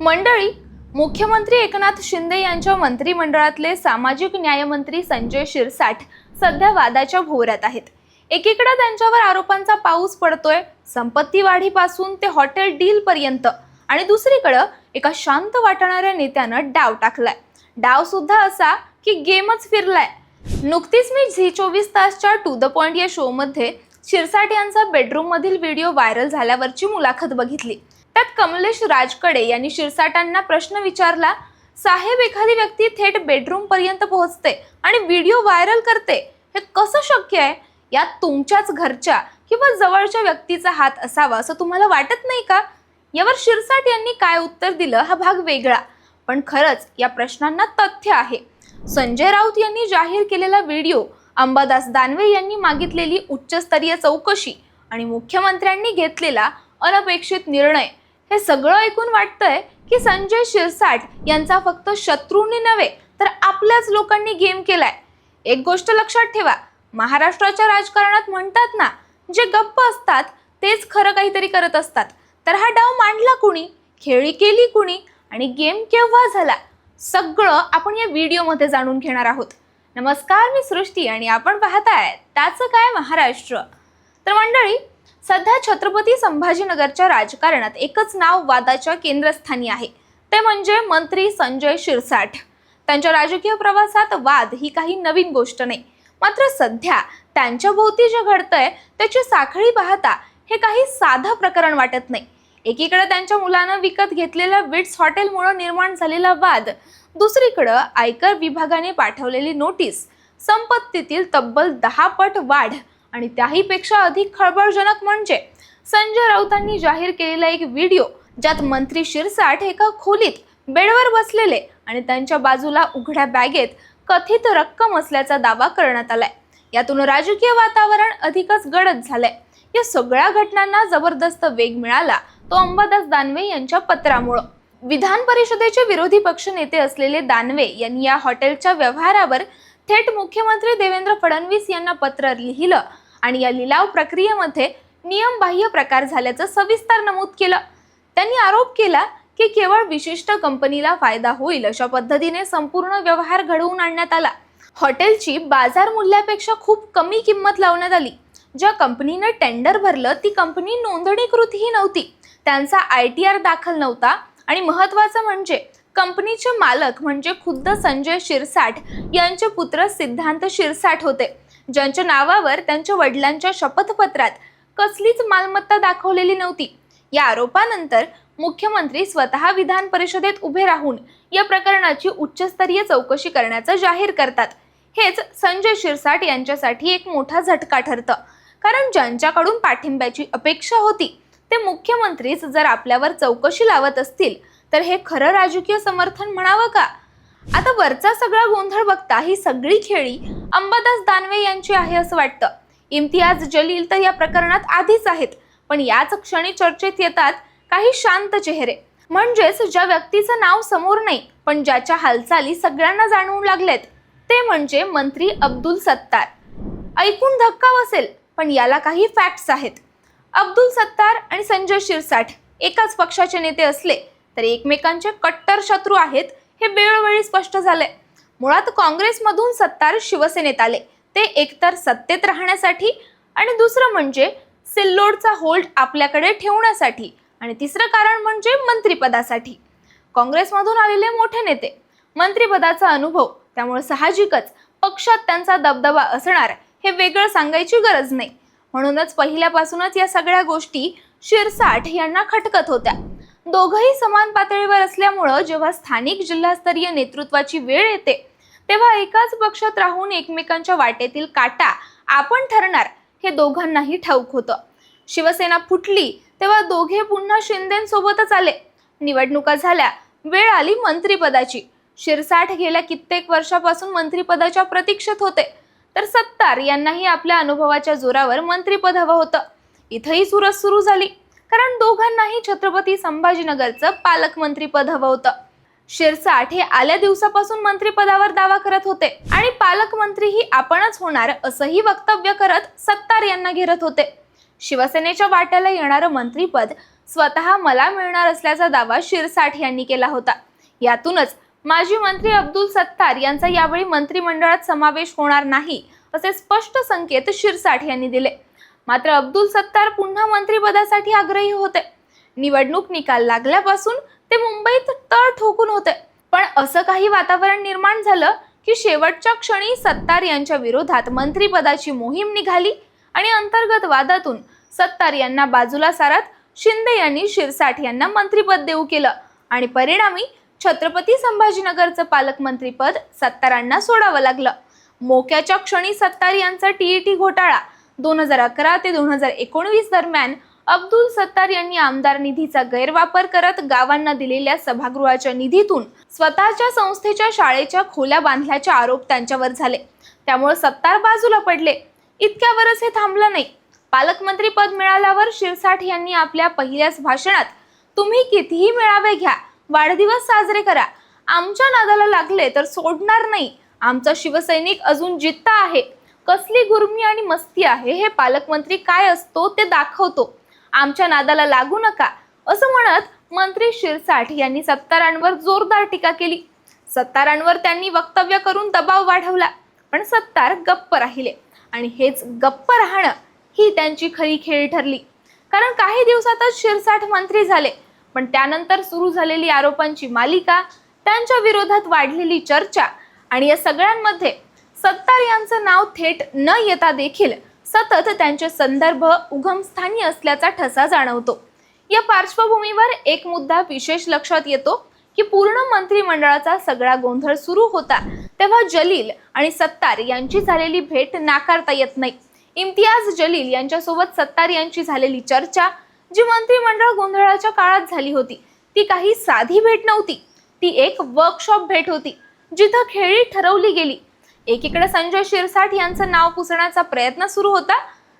मंडळी मुख्यमंत्री एकनाथ शिंदे यांच्या मंत्रिमंडळातले सामाजिक न्यायमंत्री संजय शिरसाट सध्या वादाच्या भोवऱ्यात आहेत. एकीकडे त्यांच्यावर आरोपांचा पाऊस पडतोय संपत्ती वाढीपासून ते हॉटेल डील पर्यंत आणि दुसरीकडं एका शांत वाटणाऱ्या नेत्यानं डाव टाकलाय. डाव सुद्धा असा की गेमच फिरलाय. नुकतीच मी झी चोवीस तासच्या टू द पॉइंट या शोमध्ये शिरसाट यांचा बेडरूम मधील व्हिडिओ व्हायरल झाल्यावरची मुलाखत बघितली. त्यात कमलेश राजकडे यांनी शिरसाटांना प्रश्न विचारला साहेब एखादी व्यक्ती थेट बेडरूम पर्यंत पोहोचते आणि व्हिडिओ व्हायरल करते हे कसं शक्य आहे? यात तुमच्याच घरच्या किंवा जवळच्या व्यक्तीचा हात असावा असं तुम्हाला वाटत नाही का? यावर शिरसाट यांनी काय उत्तर दिलं हा भाग वेगळा पण खरंच या प्रश्नांना तथ्य आहे. संजय राऊत यांनी जाहीर केलेला व्हिडिओ अंबादास दानवे यांनी मागितलेली उच्चस्तरीय चौकशी आणि मुख्यमंत्र्यांनी घेतलेला अनपेक्षित निर्णय हे सगळं ऐकून वाटतंय की संजय शिरसाट यांचा फक्त शत्रूंनी नव्हे तर आपल्याच लोकांनी गेम केलाय. एक गोष्ट लक्षात ठेवा महाराष्ट्राच्या राजकारणात म्हणतात ना जे गप्प असतात तेच खरं काहीतरी करत असतात. तर हा डाव मांडला कुणी? खेळी केली कुणी? आणि गेम केव्हा झाला? सगळं आपण या व्हिडिओमध्ये जाणून घेणार आहोत. नमस्कार मी सृष्टी आणि आपण पाहताय त्याचं काय महाराष्ट्र? तर मंडळी सध्या छत्रपती संभाजीनगरच्या राजकारणात एकच नाव वादाच्या केंद्रस्थानी आहे. ते म्हणजे मंत्री संजय शिरसाट. त्यांच्या राजकीय प्रवासात वाद ही काही नवीन गोष्ट नाही. मात्र सध्या त्यांच्या भोवती जे घडतंय त्याची साखळी पाहता हे काही साधं प्रकरण वाटत नाही. एकीकडे त्यांच्या मुलानं विकत घेतलेल्या विट्स हॉटेलमुळे निर्माण झालेला वाद दुसरीकडं आयकर विभागाने पाठवलेली नोटीस संपत्तीतील तब्बल दहा पट वाढ आणि त्याहीपेक्षा अधिक खळबळजनक म्हणजे संजय राऊतांनी जाहीर केलेला एक व्हिडिओ ज्यात मंत्री शिरसाट एका खोलीत बेडवर बसलेले आणि त्यांच्या बाजूला उघड्या बॅगेत कथित रक्कम असल्याचा दावा करण्यात आलाय. यातून राजकीय वातावरण अधिकच गडद झालंय. या सगळ्या घटनांना जबरदस्त वेग मिळाला तो अंबादास दानवे यांच्या पत्रामुळं. विधान परिषदेचे विरोधी पक्ष नेते असलेले दानवे यांनी या हॉटेलच्या व्यवहारावर थेट मुख्यमंत्री देवेंद्र फडणवीस यांना पत्र लिहिलं आणि या लिलाव प्रक्रियेमध्ये नियमबाह्य प्रकार झाल्याचं सविस्तर नमूद केलं. त्यांनी आरोप केला की केवळ विशिष्ट कंपनीला फायदा होईल अशा पद्धतीने संपूर्ण व्यवहार घडवून आणण्यात आला. हॉटेलची बाजार मूल्यापेक्षा खूप कमी किंमत लावण्यात आली. ज्या कंपनीनं टेंडर भरलं ती कंपनी नोंदणीकृतही नव्हती. त्यांचा आय टी आर दाखल नव्हता आणि महत्त्वाचं म्हणजे कंपनीचे मालक म्हणजे खुद्द संजय शिरसाट यांचे पुत्र सिद्धांत शिरसाट होते. ज्यांच्या नावावर त्यांच्या वडिलांच्या शपथपत्रात कसलीच मालमत्ता दाखवलेली नव्हती. या आरोपानंतर मुख्यमंत्री स्वतः विधान परिषदेत उभे राहून या प्रकरणाची उच्चस्तरीय चौकशी करण्याचं जाहीर करतात. हेच संजय शिरसाट यांच्यासाठी एक मोठा झटका ठरतं. कारण ज्यांच्याकडून पाठिंब्याची अपेक्षा होती ते मुख्यमंत्रीच जर आपल्यावर चौकशी लावत असतील तर हे खरं राजकीय समर्थन म्हणावं का? आता वरचा सगळा गोंधळ बघता ही सगळी खेळी अंबादास दानवे यांची आहे असं वाटतं. इम्तियाज जलील तर या प्रकरणात आधीच आहेत पण याच क्षणी चर्चेत येतात काही शांत चेहरे. म्हणजेच ज्या व्यक्तीचं नाव समोर नाही पण ज्याच्या हालचाली सगळ्यांना जाणवू लागलेत ते म्हणजे मंत्री अब्दुल सत्तार. ऐकून धक्का बसेल पण याला काही फॅक्ट्स आहेत. अब्दुल सत्तार आणि संजय शिरसाठ एकाच पक्षाचे नेते असले तर एकमेकांचे कट्टर शत्रू आहेत हे वेळोवेळी स्पष्ट झाले मुळात काँग्रेसमधून सत्तार शिवसेनेत आले. ते एकतर सत्तेत राहण्यासाठी आणि दुसरं म्हणजे सिल्लोडचा होल्ड आपल्याकडे ठेवण्यासाठी आणि तिसरं कारण म्हणजे मंत्रिपदासाठी. काँग्रेसमधून आलेले मोठे नेते. मंत्रिपदाचा अनुभव त्यामुळे साहजिकच पक्षात त्यांचा दबदबा असणार हे वेगळं सांगायची गरज नाही. म्हणूनच पहिल्यापासूनच या सगळ्या गोष्टी शिरसाठ यांना खटकत होत्या. दोघंही समान पातळीवर असल्यामुळं जेव्हा स्थानिक जिल्हास्तरीय नेतृत्वाची वेळ येते तेव्हा एकाच पक्षात राहून एकमेकांच्या वाटेतील काटा आपण ठरणार हे दोघांनाही ठाऊक होतं. शिवसेना फुटली तेव्हा दोघे पुन्हा शिंदेसोबतच आले. निवडणुका झाल्या वेळ आली मंत्रिपदाची. शिरसाठ गेल्या कित्येक वर्षापासून मंत्रिपदाच्या प्रतीक्षेत होते. तर सत्तार यांनाही आपल्या अनुभवाच्या जोरावर मंत्रिपद हवं होतं. इथंही सुरस सुरू झाली. कारण दोघांनाही छत्रपती संभाजीनगरचं पालकमंत्रीपद हवं होतं. शिरसाठ हे आल्या दिवसापासून मंत्रिपदावर दावा करत होते आणि पालकमंत्रीही आपणच होणार असंही वक्तव्य करत सत्तार यांना घेरत होते. शिवसेनेच्या वाट्याला येणारं मंत्रीपद स्वतः मला मिळणार असल्याचा दावा शिरसाठ यांनी केला होता. यातूनच माजी मंत्री अब्दुल सत्तार यांचा यावेळी मंत्रिमंडळात समावेश होणार नाही असे स्पष्ट संकेत शिरसाठ यांनी दिले. मात्र अब्दुल सत्तार पुन्हा मंत्रिपदासाठी आग्रही होते. निवडणूक निकाल लागल्यापासून ते मुंबईत तळ ठोकून होते. पण असं काही वातावरण निर्माण झालं की शेवटच्या क्षणी सत्तार यांच्या विरोधात मंत्रिपदाची मोहीम निघाली आणि अंतर्गत वादातून सत्तार यांना बाजूला सारत शिंदे यांनी शिरसाठ यांना मंत्रिपद देऊ केलं आणि परिणामी छत्रपती संभाजीनगरचं पालकमंत्रीपद सत्तारांना सोडावं लागलं. मोक्याच्या क्षणी सत्तार यांचा टीईटी घोटाळा दोन हजार अकरा ते दोन हजार एकोणवीस दरम्यान अब्दुल सत्तार यांनी आमदार निधीचा गैरवापर करत गावांना दिलेल्या सभागृहाच्या निधीतून स्वतःच्या संस्थेच्या शाळेच्या खोल्या बांधल्याचे आरोप त्यांच्यावर झाले. त्यामुळे सत्तार बाजूला पडले. इतक्यावरच हे थांबलं नाही. पालकमंत्री पद मिळाल्यावर शिरसाठ यांनी आपल्या पहिल्याच भाषणात तुम्ही कितीही मेळावे घ्या वाढदिवस साजरे करा. आमच्या नादाला लागले तर सोडणार नाही. आमचा शिवसैनिक अजून जित्ता आहे. कसली गुरमी आणि मस्ती आहे? हे पालकमंत्री काय असतो ते दाखवतो. आमच्या नादाला लागू नका. असं म्हणत मंत्री शिरसाठ यांनी सत्तारांवर जोरदार टीका केली. सत्तारांवर त्यांनी वक्तव्य करून दबाव वाढवला. पण सत्तार गप्प राहिले. आणि हेच गप्प राहणं ही त्यांची खरी खेळ ठरली. कारण काही दिवसातच शिरसाठ मंत्री झाले. पण त्यानंतर सुरू झालेली आरोपांची मालिका त्यांच्या विरोधात वाढलेली चर्चा आणि या सगळ्यांमध्ये सत्तार यांचं नाव थेट न येता देखील सतत त्यांचे संदर्भ उगमस्थानी असल्याचा ठसा जाणवतो. या पार्श्वभूमीवर एक मुद्दा विशेष लक्षात येतो की पूर्ण मंत्रिमंडळाचा सगळा गोंधळ सुरू होता तेव्हा जलील आणि सत्तार यांची झालेली भेट नाकारता येत नाही. इम्तियाज जलील यांच्यासोबत सत्तार यांची झालेली चर्चा जी मंत्रिमंडळ गोंधळाच्या काळात झाली होती ती काही साधी भेट नव्हती. ती एक वर्कशॉप भेट होती जिथं खेळी ठरवली गेली. एकीकडे संजय शिरसाठ यांचं नाव पुसण्याचा प्रयत्न सुरू होता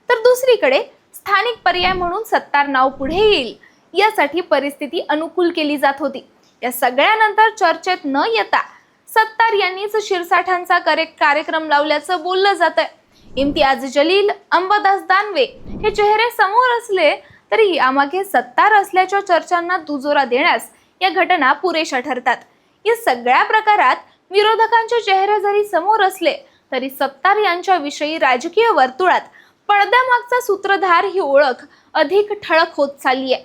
तर दुसरीकडे स्थानिक पर्याय म्हणून सत्तार नाव पुढे येईल यासाठी परिस्थिती अनुकूल केली जात होती. या सगळ्यानंतर चर्चेत न येता सत्तार यांनीच शिरसाठांचा करे- कार्यक्रम लावल्याचं बोललं जात आहे इम्तियाज जलील अंबादास दानवे हे चेहरे समोर असले तरी यामागे सत्तार असल्याच्या चर्चांना दुजोरा देण्यास या घटना पुरेशा ठरतात. या सगळ्या प्रकारात विरोधकांचे चेहरे जरी समोर असले तरी सत्तार यांच्याविषयी राजकीय वर्तुळात पडद्यामागचा सूत्रधार ही ओळख अधिक ठळक होत चालली आहे.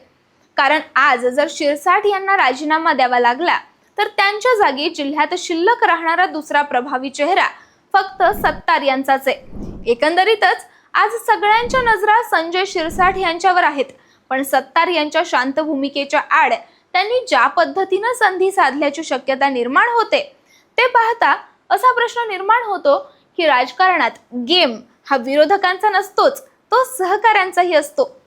कारण आज जर शिरसाठ यांना राजीनामा द्यावा लागला तर त्यांच्या जागी जिल्ह्यात शिल्लक राहणारा दुसरा प्रभावी चेहरा फक्त सत्तार यांचाच आहे. एकंदरीतच आज सगळ्यांच्या नजरा संजय शिरसाठ यांच्यावर आहेत पण सत्तार यांच्या शांत भूमिकेच्या आड त्यांनी ज्या पद्धतीनं संधी साधल्याची शक्यता निर्माण होते ते पाहता असा प्रश्न निर्माण होतो की राजकारणात गेम हा विरोधकांचा नसतोच तो सहकाऱ्यांचाही असतो.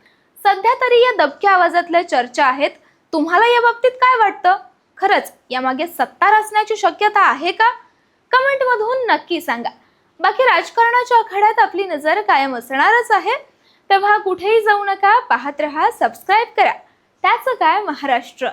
सध्या तरी या दबक्या आवाजातल्या चर्चा आहेत. तुम्हाला या बाबतीत काय वाटतं? खरंच यामागे सत्तार असण्याची शक्यता आहे का? कमेंटमधून नक्की सांगा. बाकी राजकारणाच्या आखाड्यात आपली नजर कायम असणारच आहे. तेव्हा कुठेही जाऊ नका पाहत रहा सबस्क्राईब करा. त्याचं काय? महाराष्ट्र.